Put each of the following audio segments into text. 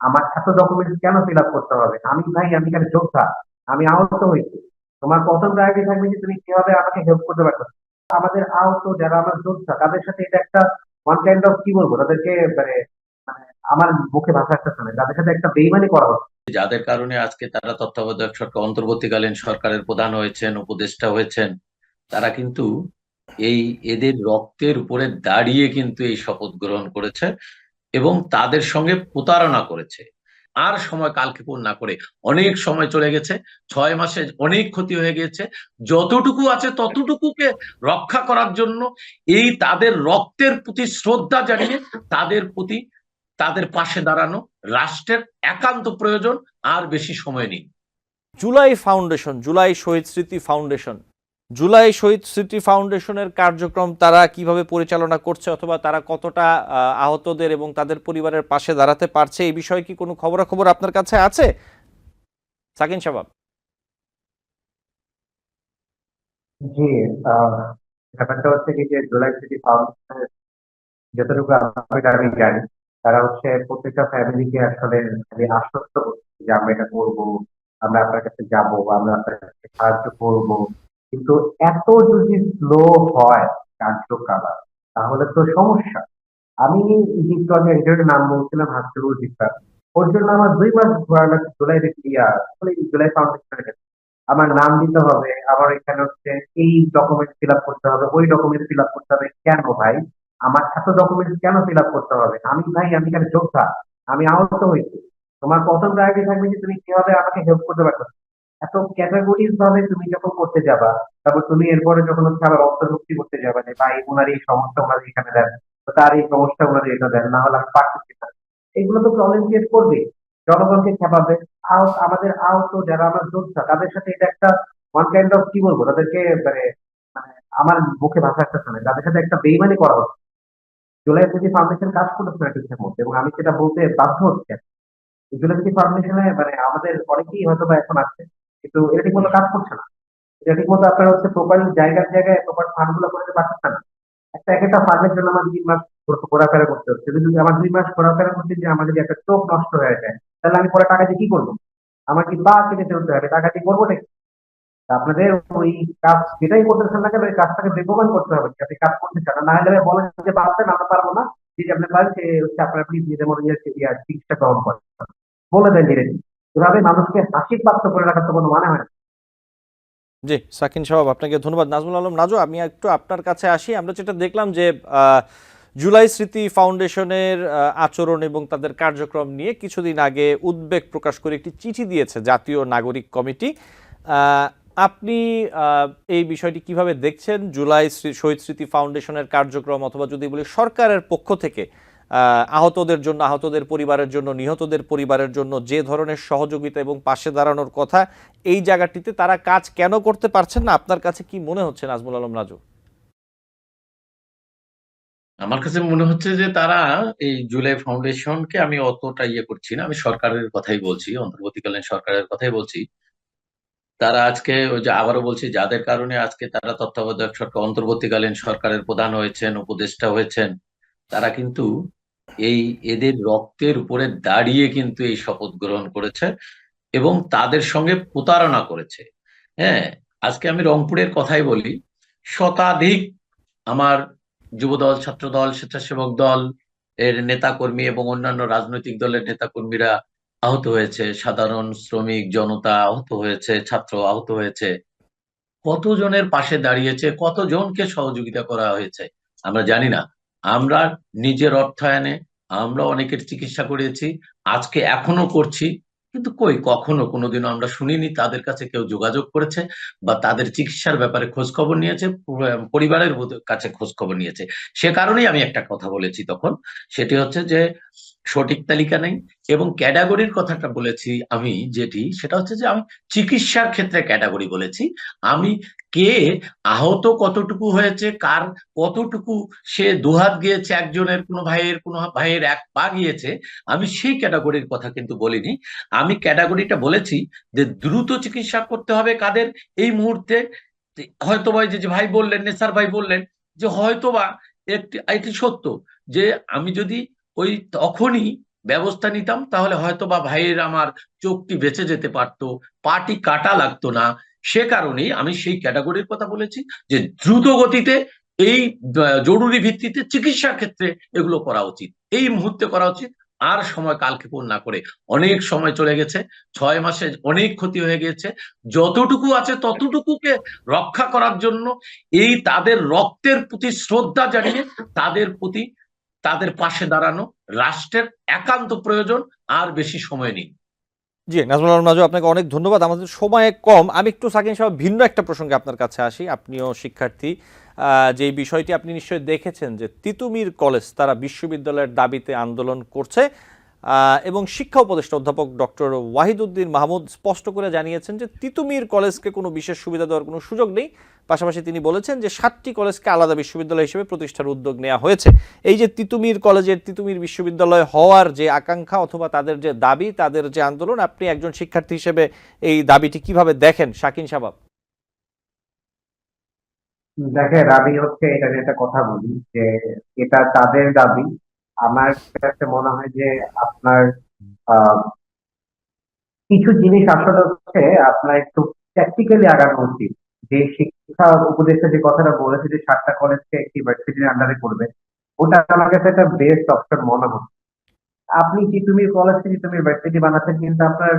আমার এত ডকুমেন্টস কেন ফিল আপ করতে হবে? আমি ভাই, আমি এখানে যোদ্ধা। আমি আহত হয়েছি। তোমার প্রথম প্রায়োরিটি থাকবে যে তুমি কীভাবে আমাকে হেল্প করতে পারছ আমাদের আহত যারা আমার যোদ্ধা, তাদের সাথে এটা একটা ওয়ান কাইন্ড অফ কি বলব? তাদেরকে মানে মানে আমার মুখে ভাষা একটা শোনে। তাদের সাথে একটা বেইমানি করা হচ্ছে যাদের কারণে আজকে তারা তত্ত্বাবধায়ক সরকার, অন্তর্বর্তীকালীন সরকারের প্রধান হয়েছেন, উপদেষ্টা হয়েছেন, তারা কিন্তু এই এদের রক্তের উপরে দাঁড়িয়ে কিন্তু এই শপথ গ্রহণ করেছে। এবং তাদের সঙ্গে প্রতারণা করেছে। আর সময় কালক্ষেপণ না করে অনেক সময় চলে গেছে, ছয় মাসে অনেক ক্ষতি হয়ে গেছে যতটুকু আছে ততটুকুকে রক্ষা করার জন্য এই তাদের রক্তের প্রতি শ্রদ্ধা জানিয়ে তাদের প্রতি তাদের পাশে দাঁড়ানো রাষ্ট্রের একান্ত প্রয়োজন, আর বেশি সময় নেই। জুলাই ফাউন্ডেশন, জুলাই শহীদ স্মৃতি ফাউন্ডেশন জুলাই শহীদ স্মৃতি ফাউন্ডেশনের কার্যক্রম তারা কীভাবে পরিচালনা করছে অথবা তারা কতটা আহতদের এবং তাদের পরিবারের পাশে দাঁড়াতে পারছে, এই বিষয়ে কি কোনো খবরাখবর আপনার কাছে আছে? সাকিন শাবাব জি ব্যাপারটা হচ্ছে কি যে জুলাই সিটি ফাউন্ডেশনের যতটুকু আমি জানি, তারা হচ্ছে প্রত্যেকটা ফ্যামিলিকে আসলে আশ্বস্ত করছে যে আমরা এটা করব, আমরা আপনার কাছে যাব আমরা আপনার কাছে সাহায্য করব। কিন্তু এত যদি স্লো হয় কার্যকলাপ, তাহলে তো সমস্যা। আমি একটু আগে একজনের নাম বলছিলাম, হাসিবুল জিফার ওর জন্য আমার দুই মাস জুলাই জুলাই ফাউন্ডেশনের আমার নাম দিতে হবে, আমার এখানে হচ্ছে এই ডকুমেন্ট ফিল আপ করতে হবে, ওই ডকুমেন্ট ফিল আপ করতে হবে। কেন ভাই? আমার এত ডকুমেন্ট কেন ফিল আপ করতে হবে? আমি ভাই, আমি এখানে যোদ্ধা, আমি আহত হয়েছি। তোমার প্রথম প্রায়োরিটি থাকবে যে তুমি কীভাবে আমাকে হেল্প করতে পারছ এত ক্যাটাগরিজ ভাবে তুমি যখন করতে যাবা, তারপর তুমি এরপরে যখন হচ্ছে আবার অন্তর্ভুক্তি করতে যাবে যে ভাই ওনার এই সমস্যা ওনার এখানে দেন তার এই সমস্যা ওনার এটা দেন, না হলে আমি পারতেছি না এগুলো তো প্রবলেম ক্রিয়েট করবে জনগণকে খেপাবে। আহত, আমাদের আহত যারা আমার যোদ্ধা তাদের সাথে এটা একটা ওয়ান কাইন্ড অফ কি বলব, তাদেরকে মানে মানে আমার মুখে ভাষা একটা শোনে, তাদের সাথে একটা বেইমানি করা হচ্ছে জুলাই সিটি ফাউন্ডেশন কাজ করতেছে না ঠিকঠাক মতো, এবং আমি সেটা বলতে বাধ্য হচ্ছে। জুলাই সিটি ফাউন্ডেশনে মানে আমাদের অনেকেই হয়তো এখন আছে কিন্তু এটা ঠিক মতো কাজ করছে না। এটা ঠিক মতো আপনার হচ্ছে প্রপার জায়গার জায়গায় প্রপার ফান্ডগুলো করতে পারছে না। একটা এক একটা ফান্ডের জন্য আমার দুই মাস ঘোর- ঘোরাফেরা করতে হচ্ছে। যদি আমার দুই মাস ঘোরাফেরা করতে যে আমার যদি একটা চোখ নষ্ট হয়ে যায়। তাহলে আমি পরে টাকা দিয়ে কি করব? আমার কি পা কেটে চলতে হবে? টাকা দিয়ে করব নাকি? আপনাদের ওই কাজ যেটাই করতেছেন না কেন, ওই কাজটাকে বেগবান করতে হবে যাতে কাজ করতে চান। না হলে বলেন যে পারছেন আমরা পারব না, যদি আপনি পারেন সে হচ্ছে আপনার প্লিজ নিজেদের মনে চিকিৎসা গ্রহণ করেন। বলে দেন ডিরেক্ট এভাবে মানুষকে হাসি প্রাপ্ত করে রাখার তো কোনো মানে হয় না। জি, সাকিন শাবাব আপনাকে ধন্যবাদ। নাজমুল আলম, নাজু, আমি একটু আপনার কাছে আসি। আমরা যেটা দেখলাম যে জুলাই স্মৃতি ফাউন্ডেশনের আচরণ এবং তাদের কার্যক্রম নিয়ে কিছুদিন আগে উদ্বেগ প্রকাশ করে একটি চিঠি দিয়েছে জাতীয় নাগরিক কমিটি। আপনি এই বিষয়টি কীভাবে দেখছেন? জুলাই শহীদ স্মৃতি ফাউন্ডেশনের কার্যক্রম অথবা যদি বলি সরকারের পক্ষ থেকে আহতদের জন্য, আহতদের পরিবারের জন্য, নিহতদের পরিবারের জন্য যে ধরনের সহযোগিতা এবং পাশে দাঁড়ানোর কথা এই জায়গাটিতে তারা কাজ কেন করতে পারছেন না? আপনার কাছে কি মনে হচ্ছে নাজমুল আলম নাজু? আমার কাছে মনে হচ্ছে যে তারা এই জুলাই ফাউন্ডেশনকে আমি অতটা ইয়ে করছি না। আমি সরকারের কথাই বলছি, অন্তর্বর্তীকালীন সরকারের কথাই বলছি। তারা আজকে ওই যে আবারও বলছি, যাদের কারণে আজকে তারা তত্ত্বাবধায়ক সরকার, অন্তর্বর্তীকালীন সরকারের প্রধান হয়েছেন, উপদেষ্টা হয়েছেন, তারা কিন্তু এই এদের রক্তের উপরে দাঁড়িয়ে কিন্তু এই শপথ গ্রহণ করেছে এবং তাদের সঙ্গে প্রতারণা করেছে। হ্যাঁ আজকে আমি রংপুরের কথাই বলি। শতাধিক আমার যুবদল, ছাত্রদল, স্বেচ্ছাসেবক দল এর নেতাকর্মী এবং অন্যান্য রাজনৈতিক দলের নেতাকর্মীরা আহত হয়েছে। সাধারণ শ্রমিক, জনতা আহত হয়েছে, ছাত্র আহত হয়েছে। কতজনের পাশে দাঁড়িয়েছে, কতজনকে সহযোগিতা করা হয়েছে, আমরা জানি না। আমরা নিজের অর্থায়নে আমরা অনেকের চিকিৎসা করেছি আজকে এখনও করছি, কিন্তু কই, কখনো কোনোদিনও আমরা শুনিনি তাদের কাছে কেউ যোগাযোগ করেছে বা তাদের চিকিৎসার ব্যাপারে খোঁজ খবর নিয়েছে, পরিবারের কাছে খোঁজ খবর নিয়েছে। সে কারণেই আমি একটা কথা বলেছি তখন, সেটি হচ্ছে যে সঠিক তালিকা নেই এবং ক্যাটাগরির কথাটা বলেছি আমি যেটি, সেটা হচ্ছে যে আমি চিকিৎসার ক্ষেত্রে ক্যাটাগরি বলেছি। আমি কে, আহত কতটুকু হয়েছে, কার কতটুকু, সে দুহাত গিয়েছে, একজনের কোনো ভাইয়ের কোনো ভাইয়ের এক পা গিয়েছে, আমি সেই ক্যাটাগরির কথা কিন্তু বলিনি। আমি ক্যাটাগরিটা বলেছি যে দ্রুত চিকিৎসা করতে হবে কাদের। এই মুহূর্তে হয়তো বা যে ভাই বললেন নেসার ভাই বললেন, যে হয়তোবা একটি সত্য যে আমি যদি ওই তখনই ব্যবস্থা নিতাম, তাহলে হয়তো বা ভাইয়ের আমার চোখটি বেঁচে যেতে পারতো, পাটি কাটা লাগতো না। সে কারণেই আমি সেই ক্যাটাগরির কথা বলেছি যে দ্রুত গতিতে এই জরুরি ভিত্তিতে চিকিৎসার ক্ষেত্রে এগুলো করা উচিত। এই মুহূর্তে করা উচিত। আর সময় কালক্ষেপণ না করে। অনেক সময় চলে গেছে, ছয় মাসে অনেক ক্ষতি হয়ে গেছে যতটুকু আছে ততটুকুকে রক্ষা করার জন্য এই তাদের রক্তের প্রতি শ্রদ্ধা জানিয়ে তাদের প্রতি তাদের পাশে দাঁড়ানো রাষ্ট্রের একান্ত প্রয়োজন, আর বেশি সময় নেই। জি, নাজমুল আলম নাজু, আপনাকে অনেক ধন্যবাদ। আমাদের সময় কম। আমি একটু সাকিন সাহেব ভিন্ন একটা প্রসঙ্গে আপনার কাছে আসি। আপনিও শিক্ষার্থী। যে বিষয়টি আপনি নিশ্চয়ই দেখেছেন যে তিতুমির কলেজ, তারা বিশ্ববিদ্যালয়ের দাবিতে আন্দোলন করছে। এবং শিক্ষা উপদেষ্টা অধ্যাপক ডক্টর ওয়াহিদুদ্দিন মাহমুদ স্পষ্ট করে জানিয়েছেন যে তিতুমির কলেজকে কোনো বিশেষ সুবিধা দেওয়ার কোনো সুযোগ নেই। পাশাপাশি তিনি বলেছেন যে সাতটি কলেজকে আলাদা বিশ্ববিদ্যালয় হিসেবে প্রতিষ্ঠার উদ্যোগ নেওয়া হয়েছে। এই যে তিতুমির কলেজের তিতুমির বিশ্ববিদ্যালয় হওয়ার যে আকাঙ্ক্ষা অথবা তাদের যে দাবি, তাদের যে আন্দোলন, আপনি একজন শিক্ষার্থী হিসেবে এই দাবিটি কীভাবে দেখেন? শাকিন সাবাব। দেখেন, আমি হচ্ছে এটা নিয়ে একটা কথা বলি যে এটা তাদের দাবি। আমার কাছে মনে হয় যে আপনার কিছু জিনিস আসলে হচ্ছে আপনার একটু প্র্যাকটিক্যালি আগানো উচিত। যে উপদেষ্টা যে কথাটা বলেছে যে সাতটা কলেজকে একটি ইউনিভার্সিটির আন্ডারে করবে, ওটা আমার কাছে একটা বেস্ট অপশন মনে হচ্ছে আপনি কি তুমি কলেজ থেকে তুমি ইউনিভার্সিটি বানাচ্ছেন কিন্তু আপনার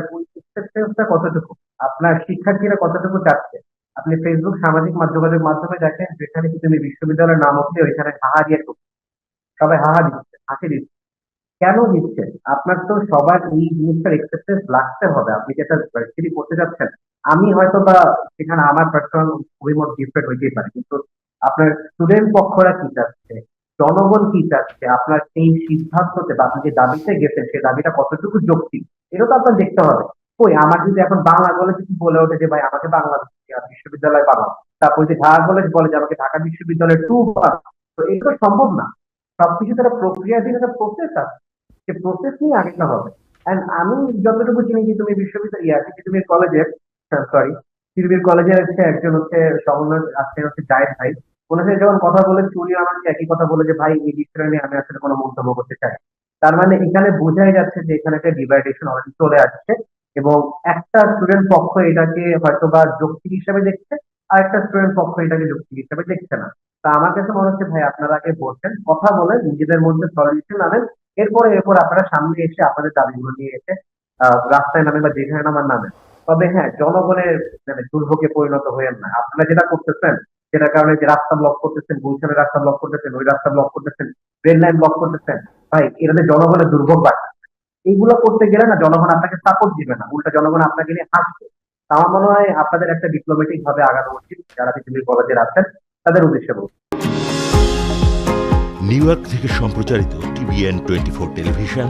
কতটুকু? আপনার শিক্ষার্থীরা কতটুকু চাচ্ছে? আপনি ফেসবুক সামাজিক যোগাযোগ মাধ্যমে দেখেন যেখানে কি তুমি বিশ্ববিদ্যালয়ের নাম উঠলে ওইখানে হাহা দিয়ে সবাই হাহা দিচ্ছে, হাসি দিচ্ছে। কেন দিচ্ছে? আপনার তো সবার এই জিনিসটার এক্সেপ্টেন্স লাগতে হবে। আপনি যেটা ভার্সিটি করতে যাচ্ছেন আমি হয়তো বা সেখানে আমার পার্সোনাল অভিমত ডিফারেন্ট হইতেই পারে, কিন্তু আপনার স্টুডেন্ট পক্ষরা কি চাচ্ছে? জনগণ কি চাচ্ছে? আপনার সেই সিদ্ধান্ততে বা আপনি যে দাবিতে গেছেন সেই দাবিটা কতটুকু যৌক্তিক? এটা তো আপনার দেখতে হবে। কই, আমার যদি এখন বাংলা কলেজ বলে ওঠে যে, ভাই, আমাকে বাংলা বিশ্ববিদ্যালয় বানাও। তারপর যে ঢাকা কলেজ বলে যে, আমাকে ঢাকা বিশ্ববিদ্যালয় টু তো এটা সম্ভব না। সবকিছু তারা প্রক্রিয়াধীন একটা প্রসেস আছে। সে প্রসেস নিয়ে আগে হবে। এন্ড আমি যতটুকু চিনি যে তুমি বিশ্ববিদ্যালয় তুমি কলেজের সরি সিরবির কলেজের হচ্ছে একজন হচ্ছে সমন্বয়, আজকে হচ্ছে জায়েদ ভাই। ওনার সাথে যখন কথা বলেছি উনি আমাকে একই কথা বলে যে, ভাই, এই বিষয়টা নিয়ে আমি আসলে কোনো মন্তব্য করতে চাই তার মানে এখানে বোঝাই যাচ্ছে যে, এখানে একটা ডিভাইডেশন অলরেডি চলে আসছে এবং একটা স্টুডেন্ট পক্ষ এটাকে হয়তো বা যৌক্তিক হিসেবে দেখছে, আর একটা স্টুডেন্ট পক্ষ এটাকে যৌক্তিক হিসেবে দেখছে না। তা আমার কাছে মনে হচ্ছে, ভাই, আপনারা আগে বলছেন কথা বলে নিজেদের মধ্যে সলিউশন আনেন। এরপরে এরপর আপনারা সামনে এসে আপনাদের দাবিগুলো নিয়ে এসে রাস্তায় নামে বা যেখানে নামার নামে তবে হ্যাঁ জনগণের মানে দুর্ভোগে পরিণত হয়েন না। আপনারা যেটা করতেছেন, যেটার কারণে যে রাস্তা ব্লক করতেছেন, গুলশানের রাস্তা ব্লক করতেছেন, ওই রাস্তা ব্লক করতেছেন রেল লাইন ব্লক করতেছেন, ভাই এটাতে জনগণের দুর্ভোগ বাড়ছে এইগুলো করতে গেলে না, জনগণ আপনাকে সাপোর্ট দিবে না, উল্টা জনগণ আপনাকে নিয়ে হাসবে। আমার মনে হয় আপনাদের একটা ডিপ্লোমেটিক ভাবে আগানো উচিত, যারা পৃথিবীর কলেজের আছেন, তাদের উদ্দেশ্যে বলছি নিউ ইয়র্ক থেকে সম্প্রচারিত টিভিএন টোয়েন্টি ফোর টেলিভিশন,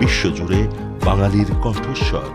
বিশ্বজুড়ে বাঙালির কণ্ঠস্বর।